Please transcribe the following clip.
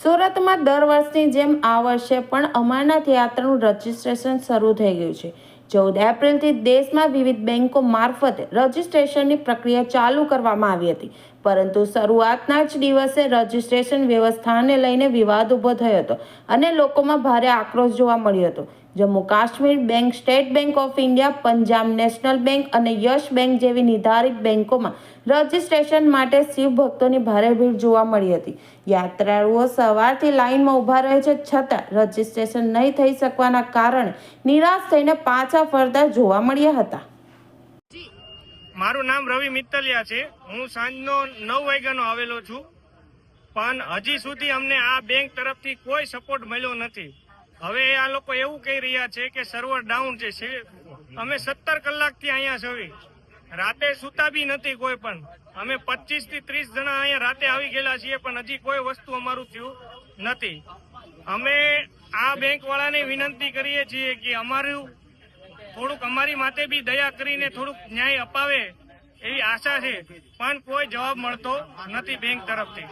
બેંકમાં દર વર્ષની જેમ આ વર્ષે પણ અમરનાથ યાત્રાનું રજિસ્ટ્રેશન શરૂ થઈ ગયું છે. ચૌદ એપ્રિલથી દેશમાં વિવિધ બેંકો મારફતે રજીસ્ટ્રેશનની પ્રક્રિયા ચાલુ કરવામાં આવી હતી. પરંતુ શરૂઆતના જ દિવસે રજિસ્ટ્રેશન વ્યવસ્થાને લઈને વિવાદ ઊભો થયો હતો અને લોકોમાં ભારે આક્રોશ જોવા મળ્યો હતો. Jammu Kashmir bank, state bank of India, Punjab national bank અને યશ બેંક જેવી નિર્ધારિત બેંકોમાં રજીસ્ટ્રેશન માટે શિવ ભક્તોની ભારે ભીડ જોવા મળી હતી. યાત્રાળુઓ સવારથી લાઇનમાં ઊભા રહે છે, છતાં રજીસ્ટ્રેશન નહીં થઈ શકવાના કારણે નિરાશ થઈને પાછા ફરતા જોવા મળ્યા હતા. મારું નામ રવિ મિત્તલિયા છે. હું સાંજનો નવ વાગ્યાનો આવેલો છું. પણ હજી સુધી અમને આ બેંક તરફથી કોઈ સપોર્ટ મળ્યો નથી. હવે આ લોકો એવું કહી રહ્યા છે કે સર્વર ડાઉન છે. અમે સત્તર કલાકથી અહીંયા છવી રાતે સુતા બી નથી કોઈ પણ. અમે પચીસથી ત્રીસ જણા અહીંયા રાતે આવી ગયેલા છીએ, પણ હજી કોઈ વસ્તુ અમારું થયું નથી. અમે આ બેંક વાળાને વિનંતી કરીએ છીએ કે અમારું, થોડુંક અમારી માથે બી દયા કરીને થોડુંક ન્યાય અપાવે એવી આશા છે. પણ કોઈ જવાબ મળતો નથી બેંક તરફથી.